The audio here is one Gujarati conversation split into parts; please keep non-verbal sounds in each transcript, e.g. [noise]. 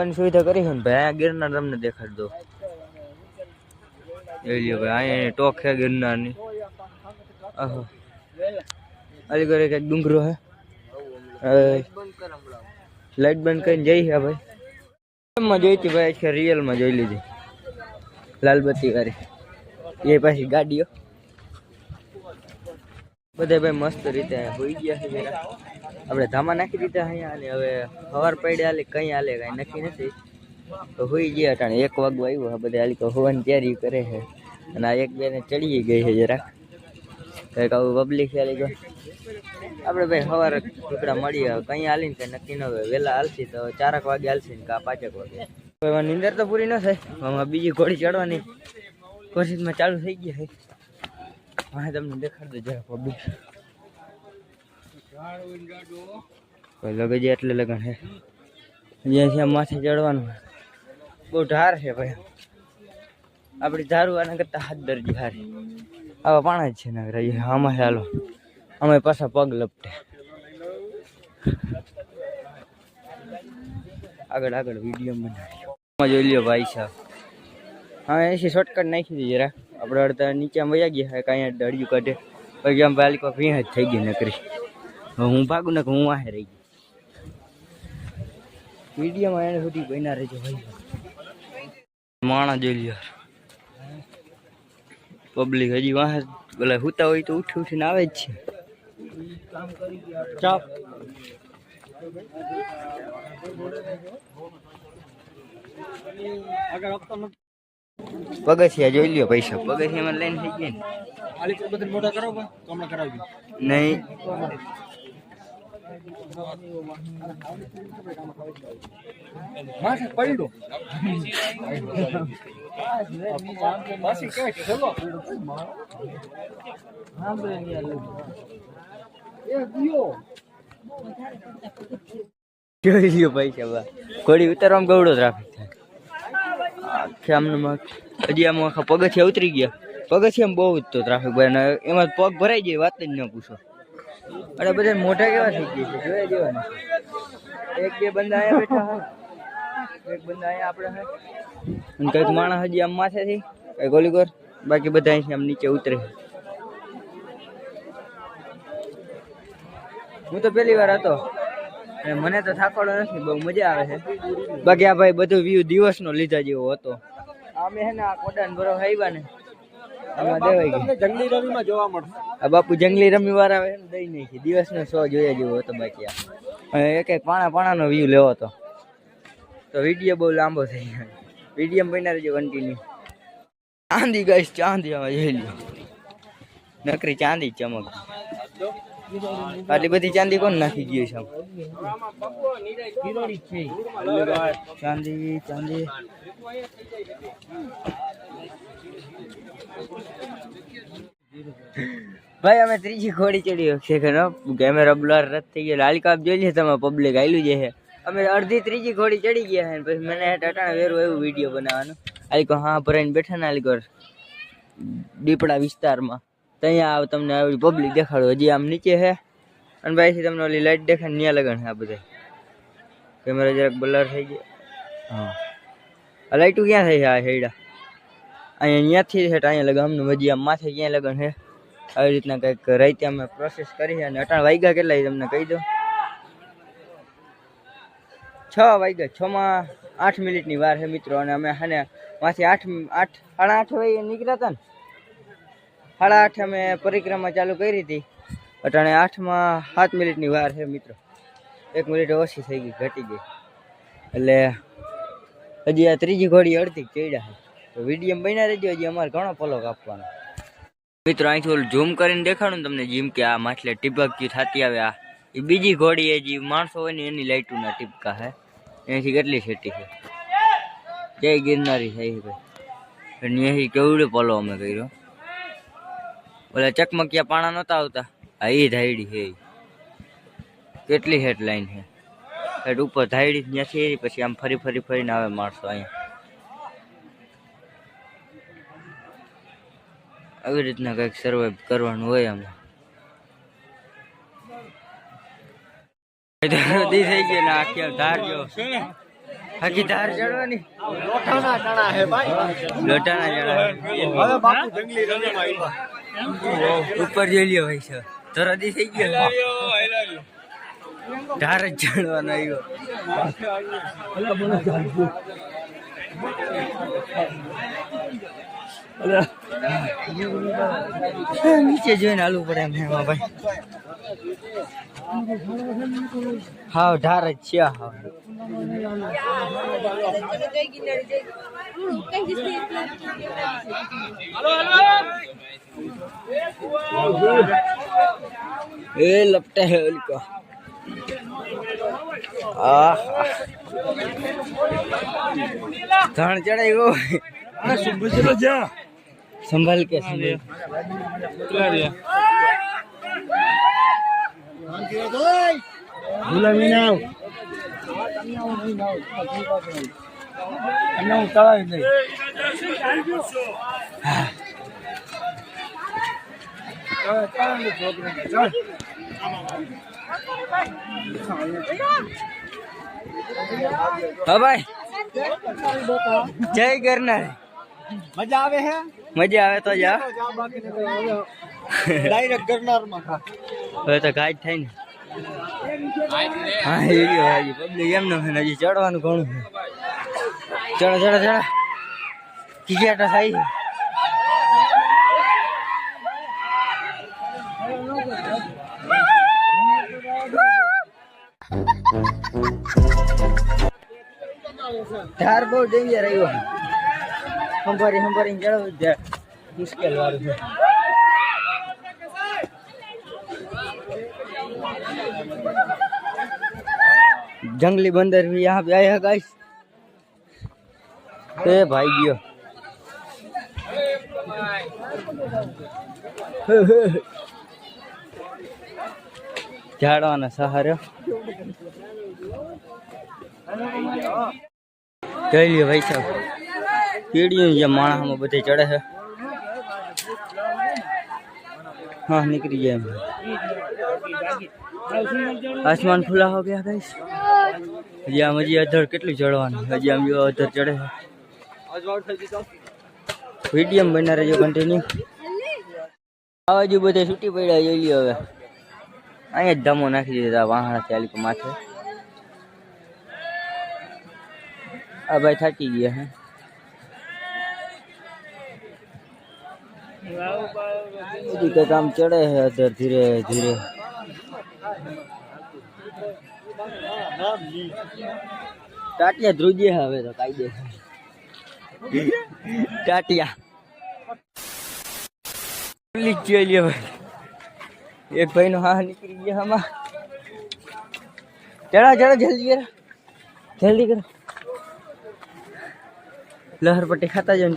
આવવાની સુવિધા કરી છે ને ભાઈ? આ ગિરનાર તમને દેખાડ દો લ્યો ભાઈ, અહીંયા ટોક છે ગિરનારની. આહો. અલીગઢ એક ડુંગરો હે? લાઈટ બંધ કરીને જઈ છે ભાઈ. માં જોઈ હતી ભાઈ? છે રિયલમાં જોઈ લીધી. લાલબત્તી વાળી એ પાછી ગાડીઓ. બધા ભાઈ મસ્ત રીતે હોઈ ગયા છે આપણે ધામા નાખી દીધા અહીંયા અને હવે સવાર પડે હાલે, કંઈ હાલે કાંઈ નક્કી નથી. તો હોઈ ગયા અટાણે એક વાગવા આવ્યો બધા હાલી તો હોવાની તૈયારી કરે છે. અને આ એક બેને ચડી ગઈ છે જરાક. કંઈક આવું પબ્લિક હાલી ગયો આપણે ભાઈ સવારે ટુકડા મળીએ કંઈ કઈ હાલીને કંઈ નક્કી ન હોય. વહેલા હાલશી તો ચારક વાગે હાલશી ને કા પાંચેક વાગે. એમાં નીંદર તો પૂરી ન થાય. આમાં બીજી ઘોડી ચડવાની. કોશિશમાં ચાલુ થઈ ગઈ છે. હા, તમને દેખાડ દો જરા પબ્લિક લગન એટલે લગન છે? છે માથે ચડવાનું બહુ ઢાર છે ભાઈ. આપણી ધારું કરતા હાથ દરજી હારી. આવા પાણા જ છે ને રહી આમાં ચાલો અમે પાછા પગ લપટે. આગળ આગળ વીડિયો બનાવી જોઈ લ્યો ભાઈ સાહેબ. હા, એસી શોર્ટકટ નાખી દીધી જરા આપણે અડધા નીચે વયા ગયા કાંઈ દળિયું કાઢે. પછી આમ બાલિકો ભીહ જ થઈ ગઈ નકરી. હું ભાગું ને હું વાહે રહી ગયો. મીડિયામાં એને સુધી બન્યા રહેજો ભાઈ. માણા જોઈ લ્યો પબ્લિક હજી વાહે બોલે હુતા હોય તો ઉઠી ઉઠીને આવે જ છે. ચાપ પગથિયા જોઈ લ્યો પૈસા. પગથિયામાં લઈને થઈ ગયા મોટા કરાવી નહીં. માથે પડ્યો માસી કે ચલો. એ દિયો જોઈ લ્યો પૈસા બા ઘોડી ઉતારવામાં ગવડો ટ્રાફિક થાય આખે આમને હજી આમ આખા પગથિયા ઉતરી ગયા. પગથિયા બહુ જ તો ટ્રાફિક ભાઈ એમાં પગ ભરાઈ જાય, વાત જ ન પૂછો. અરે બધા મોટા કેવા થઈ ગયા છે? જોયા જેવા એક બે બંદા અહીંયા બેઠા હા એક બંદા અહીંયા આપણે હોય. અને કંઈક માણસ હજી આમ માથેથી. કંઈક ઓલી કર બાકી બધા અહીંથી આમ નીચે ઉતરે. હું તો પહેલી વાર હતો. અને મને તો થાકડો નથી. બહુ મજા આવે છે. બાકી આ ભાઈ બધો વ્યૂ દિવસનો લીધા જેવો હતો. અમે હે ને આ કોડાન બરો આવ્યા ને આમાં દેવાઈ ગઈ જંગલી રવિમાં જોવા મળશે. આ બાપુ જંગલી રમીવાર આવે એમ દઈ નાખી. દિવસનો શો જોયા જેવો હતો બાકી એક એક પાણા પાણાનો વ્યૂ લેવો હતો. તો વીડિયો બહુ લાંબો થઈ ગયો. વીડિયો બન્યા રહેજો કન્ટિન્યુ ચાંદી ગઈ ચાંદી હવે જોઈ લ્યો. નકરી ચાંદી ચમક આટલી બધી ચાંદી કોણ નાખી ગયું છે? ચાંદી ચાંદી. ભાઈ અમે ત્રીજી ઘોડી ચડી છે કે કેમેરા બ્લર રદ થઈ ગયો લાલ કાપ જોઈ લે તમે પબ્લિક આયલું જે છે. અમે અડધી ત્રીજી ઘોડી ચડી ગયા છે પછી મને ટાટાના વેરું એવું વીડિયો બનાવવાનું. આલિકો હા ભરાઈને બેઠા ને આલિકો દીપડા વિસ્તારમાં. તો અહીંયા આવ તમને આવી પબ્લિક દેખાડો. હજી આમ નીચે છે. અને ભાઈથી તમને ઓલી લાઈટ દેખાય ને ત્યાં લગન છે આ બધા કેમેરા જરાક બ્લર થઈ ગયા. હા. આ લાઈટું ક્યાં થઈ છે આ હેડા? અહીંયા અહીંયાથી છે અહીંયા લગન અમને હજી આમ માથે ક્યાંય લગન છે આવી રીતના કંઈક રાઈતે અમે પ્રોસેસ કરી છે અને અટાણ વાગ્યા કેટલા એ તમને કહી દો? છ વાગ્યા છમાં આઠ મિનિટની વાર છે મિત્રો અને અમે હાને માંથી આઠ આઠ, સાડા આઠ વાગે નીકળ્યા હતા ને. સાડા આઠ અમે પરિક્રમા ચાલુ કરી હતી. અટાણે આઠમાં સાત મિનિટની વાર છે મિત્રો. એક મિનિટ ઓછી થઈ ગઈ, ઘટી ગઈ. એટલે હજી આ ત્રીજી ઘોડી અડધી ચડ્યા છે. તો વીડિયો બન્યા રહેજો, હજી અમારે ઘણો પલોક કાપવાનો મિત્રો અહીંથી ઓલું ઝૂમ કરીને દેખાડું તમને જીમ કે આ માછલે ટીપકતી થતી આવે, આ એ બીજી ઘોડી એ જે માણસો હોય ને એની લાઇટોના ટીપકા છે એનાથી કેટલી સેટી છે? જય ગિરનારી છે ભાઈ. અહીં કેવડો પલો અમે કર્યો. ઓલા ચકમકિયા પાણા નહોતા આવતા? હા એ ધાયડી છે. કેટલી હેડલાઇન છે હેડ ઉપર ધાયડી ત્યાંથી પછી આમ ફરી ફરી ફરીને આવે માણસો અહીંયા. આવી રીતના કંઈક સર્વાઈવ કરવાનું હોય આમાં. દી થઈ ને આખી ધાર જો. આખી ધાર ચડવાની લોઠાના ચણા હે ભાઈ. લોટાના ચડવા હવે બાપુ જંગલી રંગમાં ઉપર જોઈ લ્યો ભાઈ છે. તરદી થઈ ગયો. ધાર જ ચડવાનો આવ્યો. નીચે જોઈને હાલવું પડે એમ એમાં ભાઈ હાવ ઢાર જ છે હાવ એ લપટા હે ઓલકો ધણ ચડાઈ ગયો સુભ ચલો જા સંભાળ કે સંભાળ? ગુલામી નાવ નાવ તળાવ નહીં. હા. ભાઈ. જય કરનાર મજા આવે હે? મજા આવે તો જા. ડાયરેક્ટ કરનારમાં હવે તો ગાઈડ થાય ને. હા એ રહ્યો હાજી પબ્લિક એમ ન હજી ચડવાનું ઘણું છે. ચડો ચડો ચડો. ખીચાટા થાય. છે ધાર બહુ ડેન્જર આવ્યો. સંભારી સંભારી ચડવું જ મુશ્કેલ વાળું છે जंगली बंदर भी यहाँ पे आए हैं गाइस ए भाई गयो ઝાડવાનો સહારો જોઈ લ્યો ભાઈ સાહેબ કીડીયું જે માણસમાં બધે ચડે છે હા નીકળી જાય એમ આસમાન ખુલ્લા હો ગયા ગાઈસ હજી આમ હજી અધર કેટલું ચડવાનું હજી આમ જો અધર ચડે છે વિડીયમ બના રહેજો કન્ટિન્યુ આ બાજુ બધે છૂટી પડ્યા જોઈ લ્યો હવે અહીંયા જ ધમો નાખી દીધા વાહણા ચાલી માથે આ ભાઈ થાકી ગયા હે હજી કંઈક આમ ચડે છે અધર ધીરે ધીરે. ટાટિયા ધ્રુજે હવે તો કાયદે. ટાટિયા. ખુલ્લી જ જોઈ લ્યો ભાઈ એક ભાઈ નો હા નીકળી ગયા આમાં. ચડા ચડા જલ્દી કરો. જલ્દી કરો. લહર પટ્ટી ખાતા જાઓ ને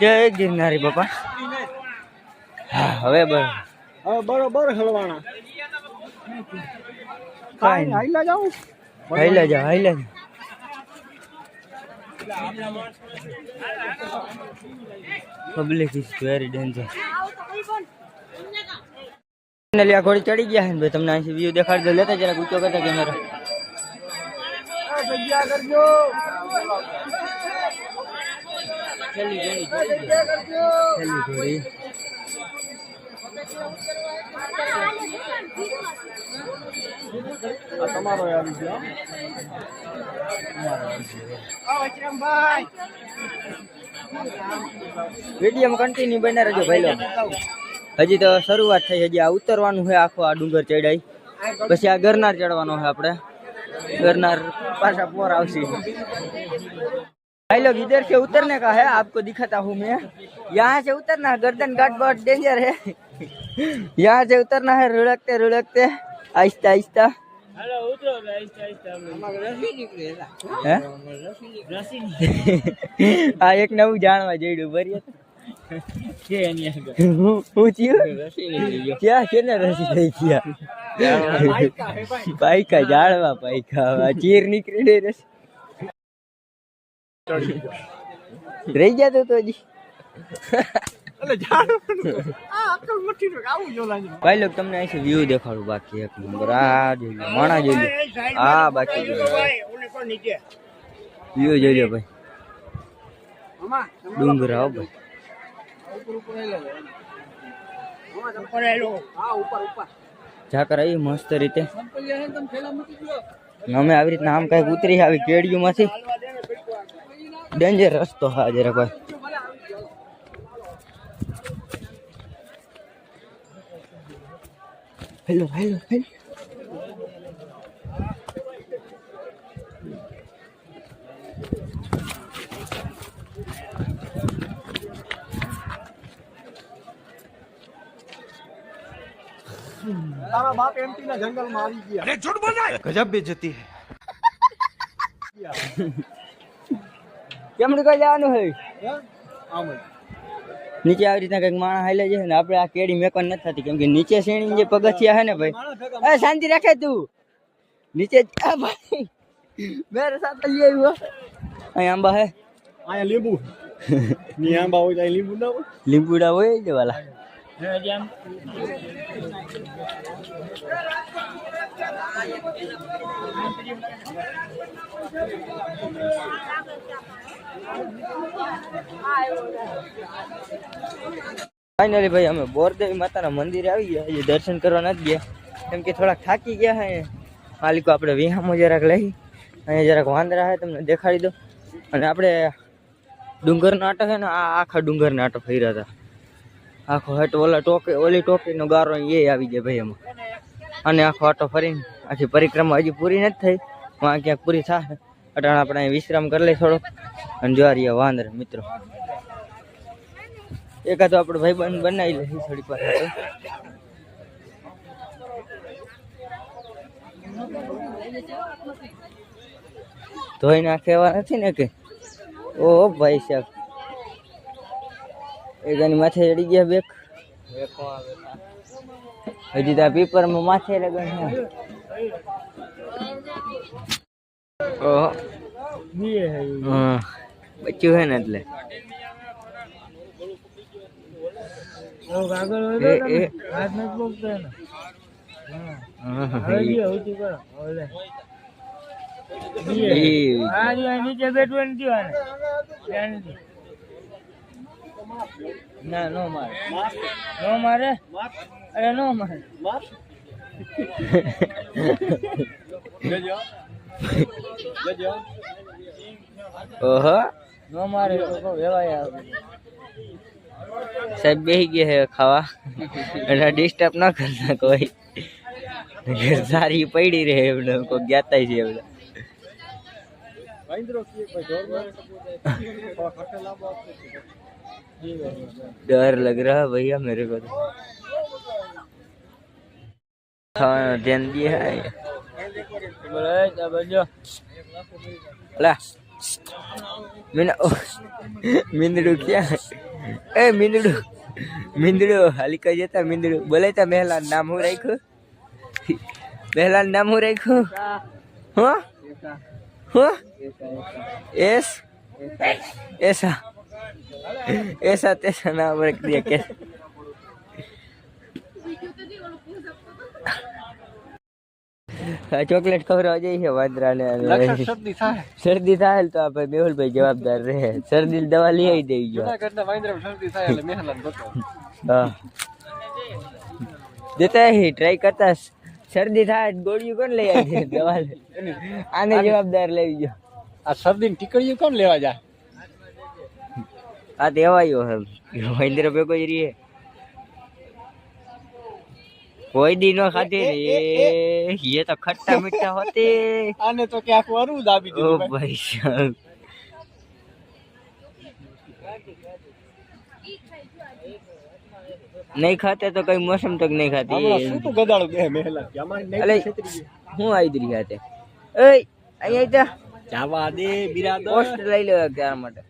જય ગિરનારી બાપા. હા હવે બરાબર હવે બરોબર હલવાણા કાંઈ કાઈ નહીં. હાઈલા જાઉં હાઈલા જા હાઈલા જા public is very danger finally આ ઘોડી ચડી ગયા છે ને ભાઈ તમને અહીંથી વ્યૂ દેખાડી દો લેતા જરા ઊંચો કરતા કેમેરા જગ્યા કરજો છેલ્લી ઘોડી તમારો આવી ગયો. કન્ટિન્યુ બને રહેજો ભાઈ હજી તો શરૂઆત થઈ હજી આ ઉતરવાનું છે આખો આ ડુંગર ચડાય પછી આ ગરનાર ચડવાનો છે આપણે. ગરનાર પાછા પોર આવશે. भाई लोग इधर से उतरने का है आपको दिखाता हूँ मैं यहाँ से उतरना है गर्दन घाट बहुत डेंजर है यहाँ से उतरना है रुड़कते रुड़कते आहिस्ता आहिस्ता હે આ [laughs] એક નવું જાણવા જોઈડું બરી હું હું થયું ક્યાં છે ને રસી થઈ ગયા પાઈકા જાળવા પાઈકા આ ચીર નીકળી ને રસી રહી ગયા તું તો હજી. આવું ભાઈ લોક તમને વ્યૂ દેખાડું બાકી એક નંબર. આ જોઈ લો માણા જોઈ લો. આ બાકી વ્યૂ જોઈ લો ભાઈ. ડુંગરા હો ભાઈ. ઝાકર આવી મસ્ત રીતે. અમે આવી રીતના આમ કંઈક ઉતરી આવી કેડિયુંમાંથી ડેન્જર રસ્તો હા જરા કોઈ હેલો હેલો હેલો. તારા બાપ એમપી ના જંગલ કેમડું કઈ જવાનું હે? નીચે આવી રીતના કંઈક માણસ હાલે છે ને આપણે આ કેડી મેકન નથી થતી કેમ કે નીચે શેણી જે પગથિયા હે ને ભાઈ એ શાંતિ રાખે તું. નીચે ભાઈ મેરે સાથે લઈ આવ્યો અહીં આંબા હે. અહીંયા લીંબુ. ની આંબા હોય ત્યાં લીંબુ હોય. લીંબુડા હોય જ વાલા. Thank you. ફાઇનલી ભાઈ, અમે બોરદેવી માતાના મંદિરે આવી ગયા. હજી દર્શન કરવા નથી ગયા. કેમ કે થોડાક થાકી ગયા હે. માલિકો આપણે વિહામો જરાક લઈ. અહીંયા જરાક વાંદરા હે, તમને દેખાડી દો અને આપણે ડુંગર નાટક છે ને, આ આખા ડુંગર નાટક ફર્યા હતા. આખો હેટ ઓલા ટોકે, ઓલી ટોકીનો ગારો એ આવી ગયા ભાઈ એમાં. અને આખો આટો ફરીને, આખી પરિક્રમા હજી પૂરી નથી થઈ. વાં ક્યાંક પૂરી થાય અટાણે આપણે વિશ્રામ કરી લે થોડોક. અને જો આ રહ્યા વાંદરા, મિત્રો. એકાદ આપણે ભાઈ બંધ બનાવી લઈએ થોડીક વાર. ધોઈ નાખે એવા નથી ને કે, ઓ ભાઈ સાહેબ. એક એની માથે ચડી ગયા બેક. હજી તો આ પીપરમાં માથે લગન ઓહો. હા બચ્યું હે ને એટલે. ના નો મારે. નો મારે? અરે નો મારે. [laughs] [laughs] ઓહો નો મારે તો કહું વેવાય આવે સાહેબ બેસી ગયા હે ખાવા એટલે ડિસ્ટર્બ ના કરતા કોઈ નકર સારી પડી રહે એમને કોઈ જ્ઞાતા છે એમને વાંદરો કે ભાઈ જોર મારે તો ખટે લાંબો આપશે. डर लग रहा है भैया मेरे को तो खाना ध्यान दिया है લા મીંદડું ક્યાં એ મીંદડું મીંદડું હાલી કહી જતા મીંદડું બોલે તા મહેલા નામ હું રાખ્યું મહેલા નામ હું રાખ્યું હો હો એસ એસા એસા તેસા નામ રાખ દે કે ચોકલેટ ખવડાવવા જઈએ છે વાંદરાને શરદી થાય. શરદી તો આપણે મેહુલભાઈ જવાબદાર રહે. શરદી દવા લઈ આવી દઈ ગયો શરદી દેતા ટ્રાય કરતા શરદી થાય ગોળીઓ કોણ લઈ આવી દવા આને જવાબદાર લેવી ગયો આ શરદીની ટીકડીઓ કોણ લેવા જાય? આ દેવાયો હે. મહેન્દ્ર ભેગો જ રહીએ કોઈ દી નો ખાતી રે ये तो खट्टा मीठा होते આને તો કે આખું અરવું દાબી ओ દીધું ભાઈ. भाई साहब નહીં ખાતે તો કઈ મોસમ તક નહીં હમણાં ખાતી શું તો ગદાડું બે મહેલા કે અમારી નહીં અલે છેતરી ગઈ. હું આવી દરી ખાતે એય અહીંયા જા જાવા દે બિરાદર પોસ્ટ લઈ લો ત્યાર માટે